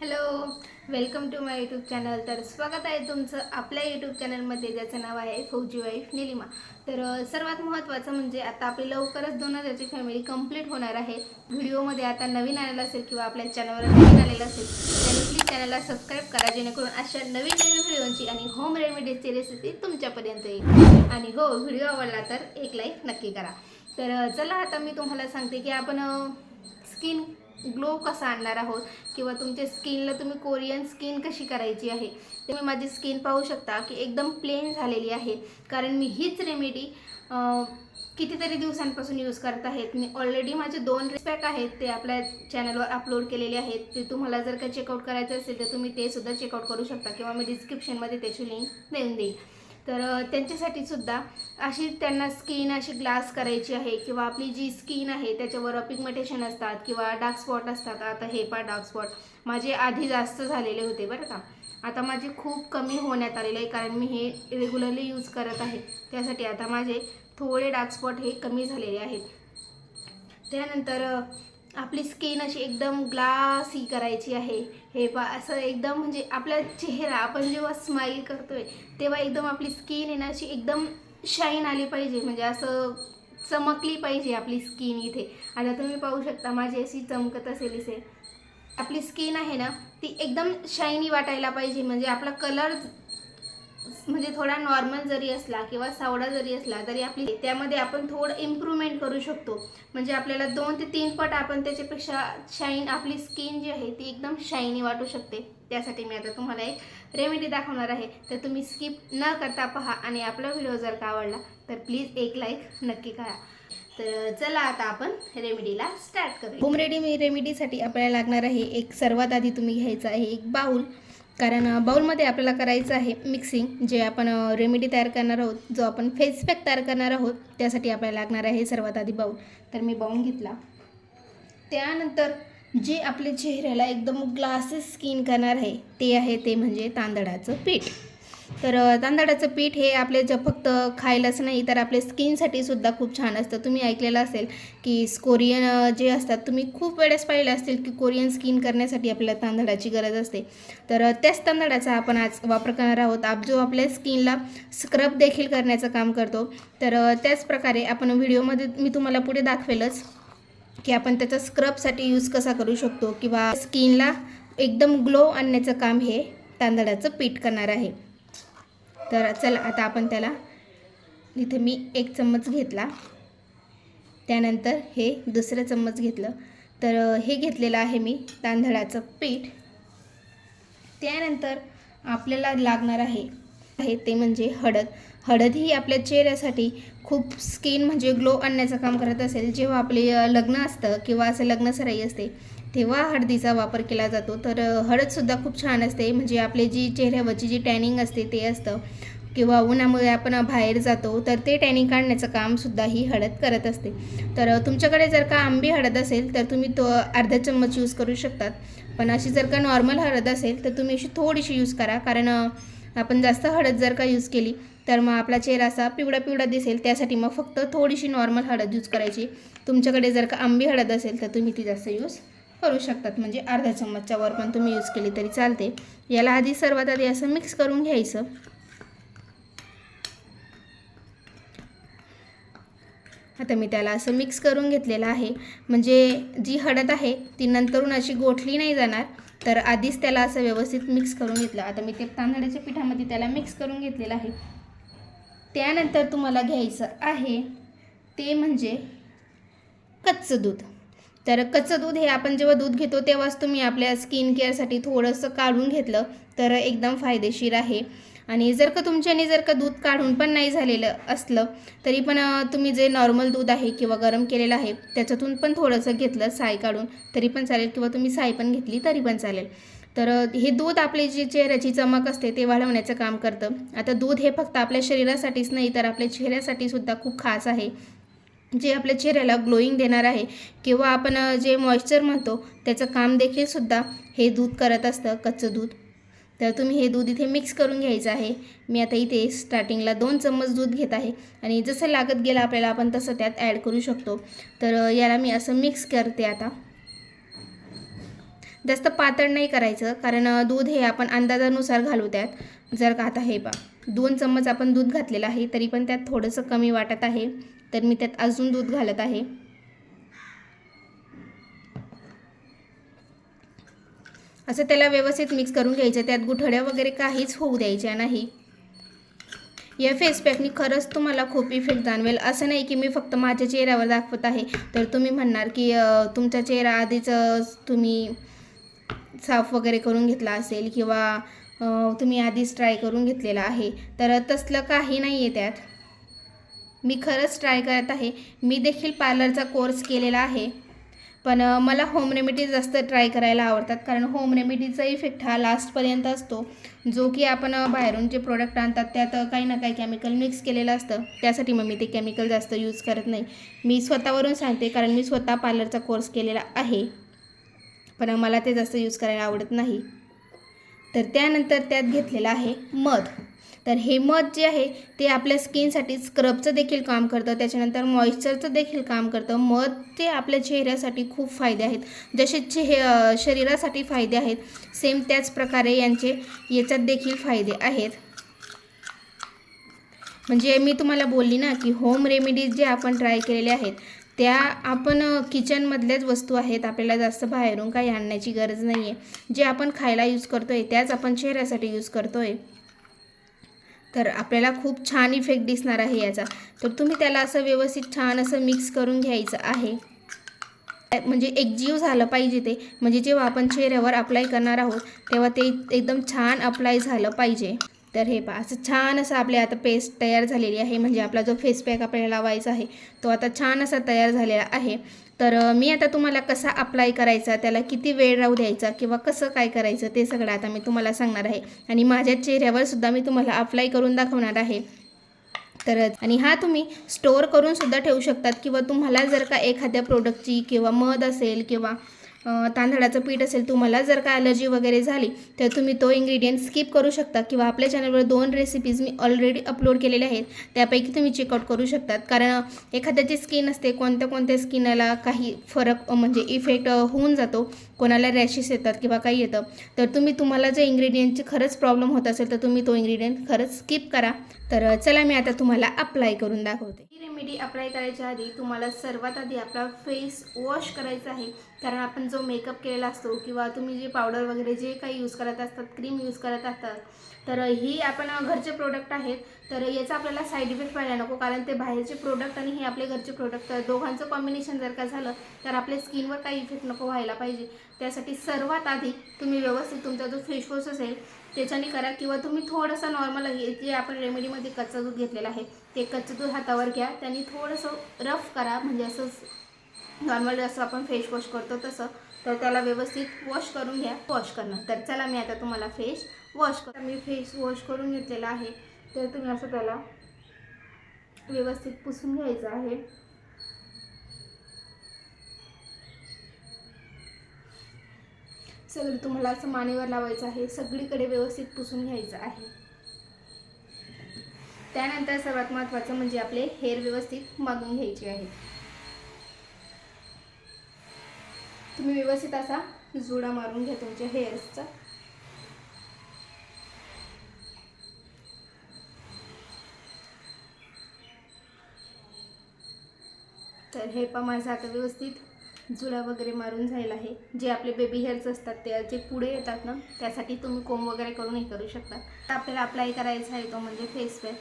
Hello welcome to my YouTube channel तर स्वागत आहे तुमचं आपल्या यूट्यूब चॅनलमध्ये ज्याचं नाव आहे फौजी वाईफ निलिमा. तर सर्वात महत्त्वाचं म्हणजे आता आपली लवकरच दोन हजारची फॅमिली कंप्लीट होणार आहे. व्हिडिओमध्ये आता नवीन आलेलं असेल किंवा आपल्या चॅनलवर नवीन आलेलं असेल तर प्लीज चॅनलला सबस्क्राईब करा जेणेकरून अशा नवीन नवीन व्हिडिओची आणि होम रेमेडीजची रेसिपी तुमच्यापर्यंत येईल. आणि हो व्हिडिओ आवडला तर एक लाईक नक्की करा. तर चला आता मी तुम्हाला सांगते की आपण स्किन ग्लो कसा आणणार आहोत? किंवा तुमच्या स्किनला तुम्ही कोरियन स्किन कशी करायची आहे? तुम्ही माझी स्किन पाहू शकता की एकदम प्लेन झालेली आहे. कारण मी हीच रेमेडी कितीतरी दिवसांपासून यूज करत आहेत. मी ऑलरेडी माझे दोन पॅक आहेत ते आपल्या चॅनलवर अपलोड केलेले आहेत. ते तुम्हाला जर का चेकआउट करायचं असेल तर तुम्ही ते सुद्धा चेकआउट करू शकता. किंवा मी डिस्क्रिप्शनमध्ये त्याची लिंक देऊन देईल तर त्यांच्यासाठी सुद्धा अशी त्यांना स्किन अशी ग्लास करायची आहे किंवा आपली जी स्किन आहे त्याच्यावर पिगमेंटेशन असतात किंवा डार्क स्पॉट असतात. आता हे पा डार्क स्पॉट माझे आधी जास्त झालेले होते बरं का. आता माझे खूप कमी होण्यात आलेले आहे कारण मी हे रेग्युलरली यूज करत आहे. त्यासाठी आता माझे थोडे डार्क स्पॉट हे कमी झालेले आहेत. त्यानंतर आपली स्किन अशी एकदम ग्लासी करायची आहे. हे पा असं एकदम म्हणजे आपला चेहरा आपण जेव्हा स्माईल करतोय तेव्हा एकदम आपली स्किन आहे ना अशी एकदम शाईन आली पाहिजे. म्हणजे असं चमकली पाहिजे आपली स्किन इथे. आता तुम्ही पाहू शकता माझी अशी चमकत असेल इथे आपली स्किन आहे ना ती एकदम शायनी वाटायला पाहिजे. म्हणजे आपला कलर म्हणजे थोडा नॉर्मल जरी असला किंवा सावडा जरी असला तरी आपली त्यामध्ये आपण थोडं इम्प्रूव्हमेंट करू शकतो. म्हणजे आपल्याला दोन ते तीन पट आपण त्याच्यापेक्षा शाईन आपली स्किन जी आहे ती एकदम शायनी वाटू शकते. त्यासाठी मी आता तुम्हाला एक रेमेडी दाखवणार आहे. तर तुम्ही स्किप न करता पहा आणि आपला व्हिडिओ जर का आवडला तर प्लीज एक लाईक नक्की करा. तर चला आता आपण रेमेडीला स्टार्ट करूया. होम रेडी रेमेडीसाठी आपल्याला लागणार आहे एक सर्वात आधी तुम्ही घ्यायचं आहे एक बाऊल कारण बाउलमध्ये बाऊलमध्ये आपल्याला करायचं आहे मिक्सिंग जे आपण रेमेडी तयार करणार आहोत जो आपण फेस पॅक तयार करणार आहोत त्यासाठी आपल्याला लागणार आहे सर्वात आधी बाऊल तर मी बाऊल घेतला. त्यानंतर जे आपल्या चेहऱ्याला एकदम ग्लासेस स्किन करणार आहे ते आहे ते म्हणजे तांदळाचं पीठ. तर तांदळाचं पीठ हे आपले ज फक्त खायलाच नाही तर आपल्या स्किनसाठी सुद्धा खूप छान असतं. तुम्ही ऐकलेलं असेल की कोरियन जे असतात तुम्ही खूप वेळेस पाहिलं असतील की कोरियन स्किन करण्यासाठी आपल्याला तांदळाची गरज असते. तर त्याच तांदळाचा आपण आज वापर करणार आहोत. आप जो आपल्या स्किनला स्क्रब देखील करण्याचं काम करतो. तर त्याच प्रकारे आपण व्हिडिओमध्ये मी तुम्हाला पुढे दाखवेलच की आपण त्याचा स्क्रबसाठी यूज कसा करू शकतो किंवा स्किनला एकदम ग्लो आणण्याचं काम हे तांदळाचं पीठ करणार आहे. तर चला आता आपण त्याला इथे मी एक चम्मच घेतला. त्यानंतर हे दुसरं चम्मच घेतलं. तर हे घेतलेलं आहे मी तांदळाचं पीठ. त्यानंतर आपल्याला लागणार आहे आहे ते म्हणजे हळद. हळद ही आपल्या चेहऱ्यासाठी खूप स्किन म्हणजे ग्लो आणण्याचं काम करत असेल. जेव्हा आपले लग्न असतं किंवा असं लग्नसराई असते तेव्हा हळदीचा वापर केला जातो. तर हळदसुद्धा खूप छान असते. म्हणजे आपली जी चेहऱ्यावरची जी टॅनिंग असते ते असतं. किंवा उन्हामुळे आपण बाहेर जातो तर ते टॅनिंग काढण्याचं कामसुद्धा ही हळद करत असते. तर तुमच्याकडे जर का आंबी हळद असेल तर तुम्ही तो अर्धा चम्मच यूज करू शकतात. पण अशी जर का नॉर्मल हळद असेल तर तुम्ही अशी थोडीशी यूज करा. कारण आपण जास्त हळद जर का यूज केली तर मग आपला चेहरा असा पिवळा पिवळा दिसेल. त्यासाठी मग फक्त थोडीशी नॉर्मल हळद यूज करायची. तुमच्याकडे जर का आंबी हळद असेल तर तुम्ही ती जास्त यूज करू शकतात. म्हणजे अर्धा चम्मचच्या वर पण तुम्ही यूज केली तरी चालते. याला आधी सर्वात आधी असं मिक्स करून घ्यायचं. आता मी त्याला असं मिक्स करून घेतलेलं आहे. म्हणजे जी हळद आहे ती नंतरून अशी गोठली नाही जाणार. तर आधीच त्याला असं व्यवस्थित मिक्स करून घेतलं. आता मी ते तांदळाच्या पिठामध्ये त्याला मिक्स करून घेतलेलं आहे. त्यानंतर तुम्हाला घ्यायचं आहे ते म्हणजे कच्चं दूध. तर कच्चं दूध हे आपण जेव्हा दूध घेतो तेव्हाच तुम्ही आपल्या स्किन केअरसाठी थोडंसं काढून घेतलं तर एकदम फायदेशीर आहे. आणि जर का तुमच्याने जर का दूध काढून पण नाही झालेलं असलं तरी पण तुम्ही जे नॉर्मल दूध आहे किंवा गरम केलेलं आहे त्याच्यातून पण थोडंसं घेतलं साय काढून तरी पण चालेल. किंवा तुम्ही साय पण घेतली तरी पण चालेल. तर हे दूध आपली जी चेहऱ्याची चमक असते ते वाढवण्याचं काम करतं. आता दूध हे फक्त आपल्या शरीरासाठीच नाही तर आपल्या चेहऱ्यासाठी सुद्धा खूप खास आहे. जे आपल्या चेहऱ्याला ग्लोईंग देणार आहे किंवा आपण जे मॉइश्चर म्हणतो त्याचं काम देखील सुद्धा हे दूध करत असतं कच्चं दूध. तर तुम्ही हे दूध इथे मिक्स करून घ्यायचं आहे. मी आता इथे स्टार्टिंगला दोन चम्मच दूध घेत आहे. आणि जसं लागत गेलं आपल्याला आपण तसं त्यात ॲड करू शकतो. तर याला मी असं मिक्स करते आता. जास्त पातळ नाही करायचं कारण दूध हे आपण अंदाजानुसार घालू त्यात. जर का आता हे बा दोन चम्मच आपण दूध घातलेलं आहे तरी पण त्यात थोडंसं कमी वाटत आहे. तर मी त्यात अजून दूध घालत आहे. असं त्याला व्यवस्थित मिक्स करून घ्यायचं. त्यात गुठड्या वगैरे काहीच होऊ द्यायच्या नाही. या फेस पॅकनी खरंच तुम्हाला खूप इफेक्ट जाणवेल. असं नाही की मी फक्त माझ्या चेहऱ्यावर दाखवत आहे. तर तुम्ही म्हणणार की तुमचा चेहरा आधीच तुम्ही साफ वगैरे करून घेतला असेल किंवा तुम्ही आधीच ट्राय करून घेतलेला आहे. तर तसलं काही नाही आहे त्यात. मी खरंच ट्राय करत आहे. मी देखील पार्लरचा कोर्स केलेला आहे. पण मला होम रेमेडी जास्त ट्राय करायला आवडतात. कारण होम रेमेडीचा इफेक्ट हा लास्टपर्यंत असतो. जो की आपण बाहेरून जे प्रोडक्ट आणतात त्यात काही ना काही केमिकल मिक्स केलेलं असतं. त्यासाठी मग मी ते केमिकल जास्त यूज करत नाही. मी स्वतःवरून सांगते कारण मी स्वतः पार्लरचा कोर्स केलेला आहे. पण मला ते जास्त यूज करायला आवडत नाही. तर त्यानंतर त्यात घेतलेलं आहे मध. तर हे मध जे आहे ते आपल्या स्किनसाठी स्क्रबचं देखील काम करतं. त्याच्यानंतर मॉइश्चरचं देखील काम करतं. मध ते आपल्या चेहऱ्यासाठी खूप फायदे आहेत. जसे चेह शरीरासाठी फायदे आहेत सेम त्याच प्रकारे यांचे याच्यात देखील फायदे आहेत. म्हणजे मी तुम्हाला बोलली ना की होम रेमेडीज जे आपण ट्राय केलेले आहेत त्या आपण किचनमधल्याच वस्तू आहेत. आपल्याला जास्त बाहेरून काही आणण्याची गरज नाही आहे जे आपण खायला यूज करतो आहे त्याच आपण चेहऱ्यासाठी यूज करतो आहे तर आपल्याला खूप छान इफेक्ट दिसणार आहे याचा. तर तुम्ही त्याला असं व्यवस्थित छान असं मिक्स करून घ्यायचं आहे. म्हणजे एकजीव झालं पाहिजे ते. म्हणजे जेव्हा आपण चेहऱ्यावर अप्लाय करणार आहोत तेव्हा ते एकदम छान अप्लाय झालं पाहिजे. तर हे पहा असं छान असं आपल्या आता पेस्ट तयार झालेली आहे. म्हणजे आपला जो फेस पॅक आपल्याला लावायचा आहे तो आता छान असा तयार झालेला आहे. तर मी आता तुम्हाला कसा अप्लाय करायचा त्याला किती वेळ राहू द्यायचा किंवा कसं काय करायचं ते सगळं आता मी तुम्हाला सांगणार आहे. आणि माझ्या चेहऱ्यावर सुद्धा मी तुम्हाला अप्लाय करून दाखवणार आहे. तर आणि हा तुम्ही स्टोअर करून सुद्धा ठेवू शकतात. किंवा तुम्हाला जर का एखाद्या प्रोडक्टची किंवा मध असेल किंवा तांदळाचं पीठ असेल तुम्हाला जर का ॲलर्जी वगैरे झाली तर तुम्ही तो इंग्रेडियंट स्किप करू शकता किंवा आपल्या चॅनलवर दोन रेसिपीज मी ऑलरेडी अपलोड केलेल्या आहेत त्यापैकी तुम्ही चेकआउट करू शकतात. कारण एखाद्याची स्किन असते कोणत्या कोणत्या स्किनला काही फरक म्हणजे इफेक्ट होऊन जातो कोणाला रॅशेस येतात किंवा काही येतं तर तुम्ही तुम्हाला जर इंग्रेडियंटची खरंच प्रॉब्लेम होत असेल तर तुम्ही तो इंग्रेडियंट खरंच स्किप करा. तर चला मी आता तुम्हाला अप्लाय करून दाखवते. ही रेमेडी अप्लाय करायच्या आधी तुम्हाला सर्वात आधी आपला फेस वॉश करायचा आहे. कारण आपण जो मेकअप केलेला असतो किंवा तुम्ही जे पावडर वगैरे जे काही यूज करत असतात क्रीम यूज करत असतात तर ही आपण घरचे प्रोडक्ट आहेत. तर याचा आपल्याला साईड इफेक्ट व्हायला नको कारण ते बाहेरचे प्रोडक्ट आणि हे आपले घरचे प्रोडक्ट दोघांचं कॉम्बिनेशन जर का झालं तर आपल्या स्किनवर काही इफेक्ट नको व्हायला पाहिजे. त्यासाठी सर्वात आधी तुम्ही व्यवस्थित तुमचा जो फेस वॉश असेल त्याच्याने करा किंवा तुम्ही थोडंसं नॉर्मल हे जे आपण रेमेडीमध्ये कच्चं दूध घेतलेलं आहे ते कच्चं दूध हातावर घ्या. त्यांनी थोडंसं रफ करा. म्हणजे असं नॉर्मल जसं आपण फेस वॉश करतो तसं. तर त्याला व्यवस्थित वॉश करून घ्या. वॉश करणं. तर चला मी आता तुम्हाला फेस वॉश कर मी फेस वॉश करून घेतलेला आहे. तर तुम्ही असं त्याला व्यवस्थित पुसून घ्यायचं आहे. सगळं तुम्हाला असं मानेवर लावायचं आहे सगळीकडे व्यवस्थित पुसून घ्यायचं आहे. त्यानंतर सर्वात महत्त्वाचं म्हणजे आपले हेअर व्यवस्थित मागून घ्यायचे आहे. तुम्ही व्यवस्थित असा जुडा मारून घ्या तुमच्या हेअर्सचा. तर हे पण माझं आता व्यवस्थित झुला वगैरे मारून झालेला आहे. जे आपले बेबी हेअर्स असतात ते जे पुढे येतात ना त्यासाठी तुम्ही कोंब वगैरे करून हे करू शकता. तर आपल्याला अप्लाय करायचा आहे तो म्हणजे फेस पॅक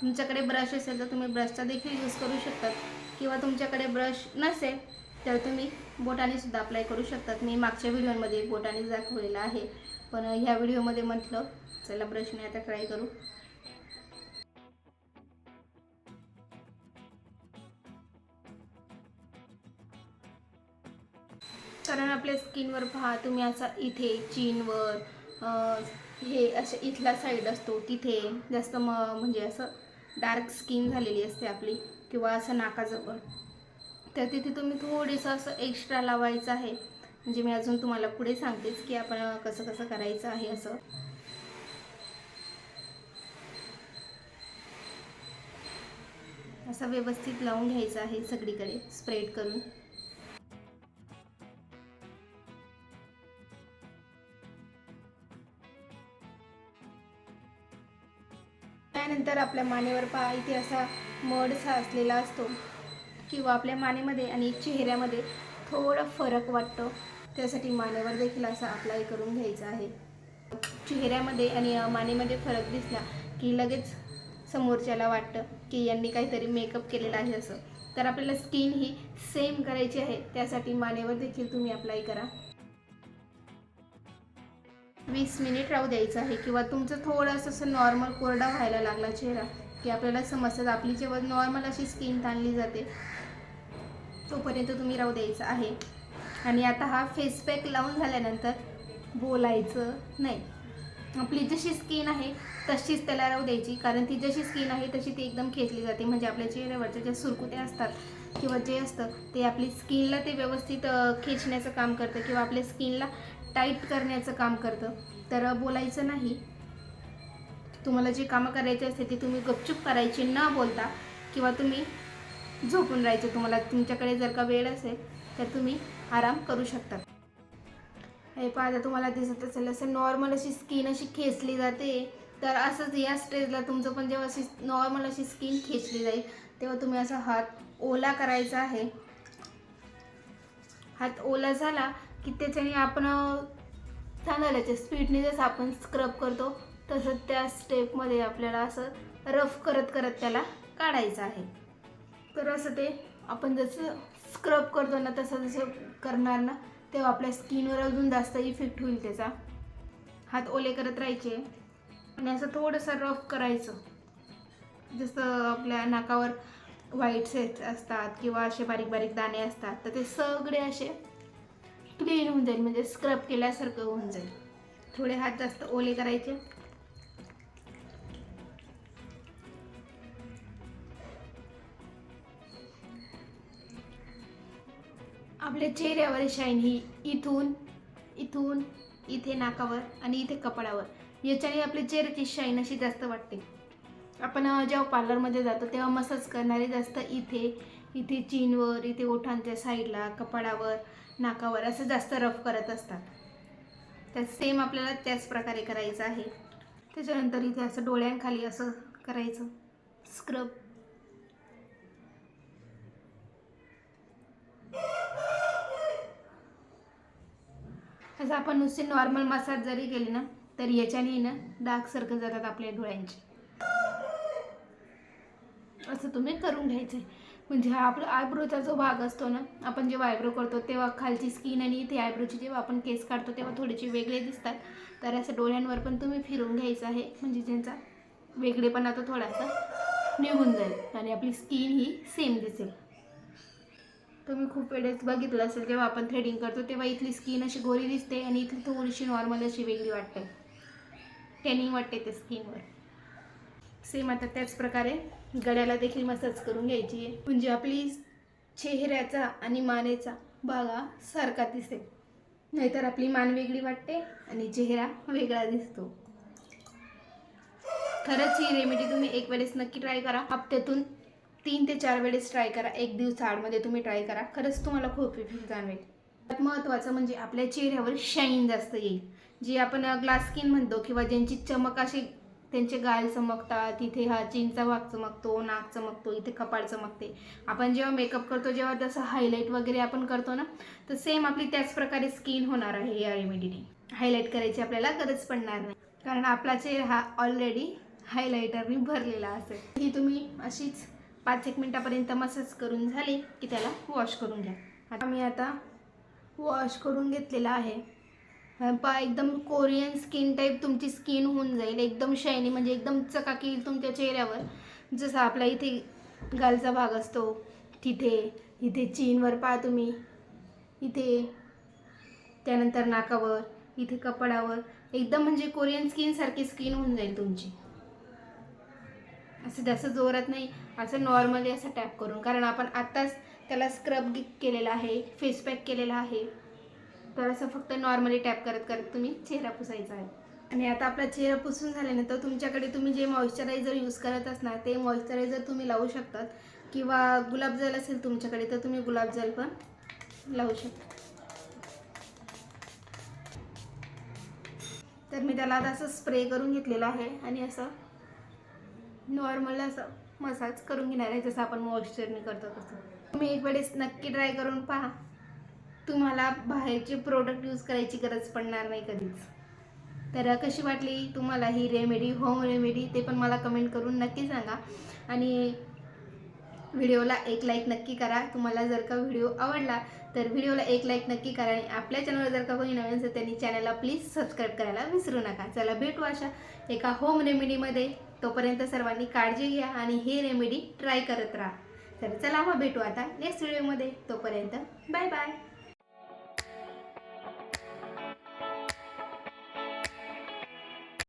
तुमच्याकडे ब्रश असेल तर तुम्ही ब्रशचा देखील यूज करू शकतात. किंवा तुमच्याकडे ब्रश नसेल तर तुम्ही बोटाने सुद्धा अप्लाय करू शकतात. मी मागच्या व्हिडिओमध्ये बोटाने दाखवलेला आहे. पण ह्या व्हिडिओमध्ये म्हटलं चला ब्रशने आता ट्राय करू. कारण आपल्या स्किनवर पहा तुम्ही असा इथे चीनवर हे असे इथला साईड असतो तिथे जास्त म म्हणजे असं डार्क स्किन झालेली असते आपली किंवा असं नाकाजवळ. तर तिथे तुम्ही थोडंसं असं एक्स्ट्रा लावायचं आहे. म्हणजे मी अजून तुम्हाला पुढे सांगतेच की आपण कसं कसं करायचं आहे असं. असं व्यवस्थित लावून घ्यायचं आहे सगळीकडे स्प्रेड करून. तर आपल्या मानेवर पहा इथे असा मडसा असलेला असतो. किंवा आपल्या मानेमध्ये आणि चेहऱ्यामध्ये थोडा फरक वाटतो. त्यासाठी मानेवर देखील असा अप्लाय करून घ्यायचा आहे. चेहऱ्यामध्ये आणि मानेमध्ये फरक दिसला की लगेच समोरच्याला वाटतं की यांनी काहीतरी मेकअप केलेला आहे असं. तर आपल्याला स्किन ही सेम करायची आहे. त्यासाठी मानेवर देखील तुम्ही अप्लाय करा. वीस मिनिट राहू द्यायचं आहे किंवा तुमचं थोडंसं असं नॉर्मल कोरडा व्हायला लागला चेहरा की आपल्याला समजतात आपली जेव्हा नॉर्मल अशी स्किन ताणली जाते तोपर्यंत तुम्ही राहू द्यायचं आहे. आणि आता हा फेस पॅक लावून झाल्यानंतर बोलायचं नाही. आपली जशी स्किन आहे तशीच त्याला राहू द्यायची. कारण ती जशी स्किन आहे तशी ती एकदम खेचली जाते. म्हणजे आपल्या चेहऱ्यावरच्या ज्या सुरकुत्या असतात किंवा जे असतं ते आपली स्किनला ते व्यवस्थित खेचण्याचं काम करतं किंवा आपल्या स्किनला टाईट करण्याचं काम करतं. तर बोलायचं नाही. तुम्हाला जे कामं करायचे असते ते तुम्ही गपचूप करायची न बोलता किंवा तुम्ही झोपून राहायचं. तुम्हाला तुमच्याकडे जर का वेळ असेल तर तुम्ही आराम करू शकता. हे पाहता तुम्हाला दिसत असेल असं नॉर्मल अशी स्किन अशी खेचली जाते. तर असंच या स्टेजला तुमचं पण जेव्हा अशी नॉर्मल अशी स्किन खेचली जाईल तेव्हा तुम्ही असा हात ओला करायचा आहे. हात ओला झाला की त्याच्याने आपण अं, तांदळाच्या स्पीडने जसं आपण स्क्रब करतो तसं त्या स्टेपमध्ये आपल्याला असं रफ करत करत त्याला काढायचं आहे. तर असं ते आपण जसं स्क्रब करतो ना तसं जसं करणार ना तेव्हा आपल्या स्किनवर अजून जास्त इफेक्ट होईल त्याचा. हात ओले करत राहायचे. आणि असं थोडंसं रफ करायचं. जसं आपल्या नाकावर व्हाईट सेट्स असतात किंवा असे बारीक बारीक दाणे असतात तर ते सगळे असे क्लीन होऊन जाईल म्हणजे स्क्रब केल्यासारखं होऊन जाईल. थोडे हात जास्त ओले करायचे. आपल्या चेहऱ्यावर शाईन ही इथून इथून इथे नाकावर आणि इथे कपाळावर. याच्याने आपल्या चेहऱ्याची शाईन अशी जास्त वाटते. आपण जेव्हा पार्लरमध्ये जातो तेव्हा मसाज करणारे जास्त इथे इथे चीनवर इथे ओठांच्या साईडला कपाळावर नाकावर असं जास्त रफ करत असतात. त्या सेम आपल्याला त्याच प्रकारे करायचं आहे. त्याच्यानंतर इथे असं डोळ्यांखाली असं करायचं. स्क्रब असं आपण नुसते नॉर्मल मसाज जरी केले ना तर याच्याने ना डार्क सर्कल जातात आपल्या डोळ्यांचे. असं तुम्ही करून घ्यायचं आहे म्हणजे हा आपला आयब्रोचा जो भाग असतो ना आपण जेव्हा आयब्रो करतो तेव्हा खालची स्किन आणि इथे आयब्रोची जेव्हा आपण केस काढतो तेव्हा थोडेसे वेगळे दिसतात. तर असं डोळ्यांवर पण तुम्ही फिरून घ्यायचं आहे म्हणजे ज्यांचा वेगळेपणा तो थोडासा निघून जाईल आणि आपली स्किन ही सेम दिसेल. तुम्ही खूप वेळेस बघितलं असेल जेव्हा आपण थ्रेडिंग करतो तेव्हा इथली स्किन अशी गोरी दिसते आणि इथली थोडीशी नॉर्मल अशी वेगळी वाटते. टेनिंग वाटते ते स्किनवर. सेम आता त्याच प्रकारे गळ्याला देखील मसाज करून घ्यायची आहे. म्हणजे आपली चेहऱ्याचा आणि मानेचा बागा सारखा दिसेल. नाहीतर आपली मान वेगळी वाटते आणि चेहरा वेगळा दिसतो. खरंच ही रेमेडी तुम्ही एक वेळेस नक्की ट्राय करा. हप्त्यातून तीन ते चार वेळेस ट्राय करा. एक दिवस आडमध्ये तुम्ही ट्राय करा. खरंच तुम्हाला खूप इफेक्ट जाणवेल. महत्त्वाचं म्हणजे आपल्या चेहऱ्यावर शाईन जास्त येईल. जी आपण ग्लास स्किन म्हणतो किंवा ज्यांची चमक अशी त्यांचे गाल चमकतात इथे हा चीनचा भाग चमकतो नाक चमकतो इथे कपाळ चमकते. आपण जेव्हा मेकअप करतो जेव्हा तसं हायलाईट वगैरे आपण करतो ना तर सेम आपली त्याच प्रकारे स्किन होणार आहे या रेमेडीने हायलाईट करायची आपल्याला गरज पडणार नाही. कारण आपला चेहरा हा ऑलरेडी हायलायटरने भरलेला असेल. ही तुम्ही अशीच पाच एक मिनटापर्यंत मसाज करून झाली की त्याला वॉश करून घ्या. आता मी आता वॉश करून घेतलेला आहे. पा एकदम कोरियन स्किन टाईप तुमची स्किन होऊन जाईल. एकदम शायनी म्हणजे एकदम चकाकी येईल तुमच्या चेहऱ्यावर. जसं आपला इथे गालचा भाग असतो तिथे इथे चीनवर पहा तुम्ही. इथे त्यानंतर नाकावर इथे कपडावर एकदम म्हणजे कोरियन स्किनसारखी स्किन होऊन जाईल तुमची. असं जास्त जोरात नाही असं नॉर्मली असं टॅप करून. कारण आपण आत्ताच त्याला स्क्रब केलेला आहे फेस पॅक केलेला आहे. तर असं फक्त नॉर्मली टॅप करत करत तुम्ही चेहरा पुसायचा आहे. आणि आता आपला चेहरा पुसून झाल्यानंतर तुमच्याकडे तुम्ही जे मॉइश्चरायझर यूज करत असणार ते मॉइश्चरायझर तुम्ही लावू शकतात. किंवा गुलाबजल असेल तुमच्याकडे तर तुम्ही गुलाबजल पण लावू शकता. तर मी त्याला आता असं स्प्रे करून घेतलेलं आहे आणि असं नॉर्मल असं मसाज करून घेणार आहे जसं आपण मॉइश्चरने करतो तसं. तुम्ही एक वेळेस नक्की ट्राय करून पहा. तुम्हाला बाहेरचे प्रोडक्ट यूज करायची गरज पडणार नाही कधीच. तर कशी वाटली तुम्हाला ही रेमेडी होम रेमेडी ते पण मला कमेंट करून नक्की सांगा. आणि व्हिडिओला एक लाईक नक्की करा. तुम्हाला जर का व्हिडिओ आवडला तर व्हिडिओला एक लाईक नक्की करा आणि आपल्या चॅनलवर जर का कोणी नवीन असेल त्यांनी चॅनलला प्लीज सबस्क्राईब करायला विसरू नका. चला भेटू अशा एका होम रेमेडीमध्ये तोपर्यंत सर्वांनी काळजी घ्या आणि ही रेमेडी ट्राय करत राहा. तर चला मग भेटू आता नेक्स्ट व्हिडिओमध्ये तोपर्यंत बाय बाय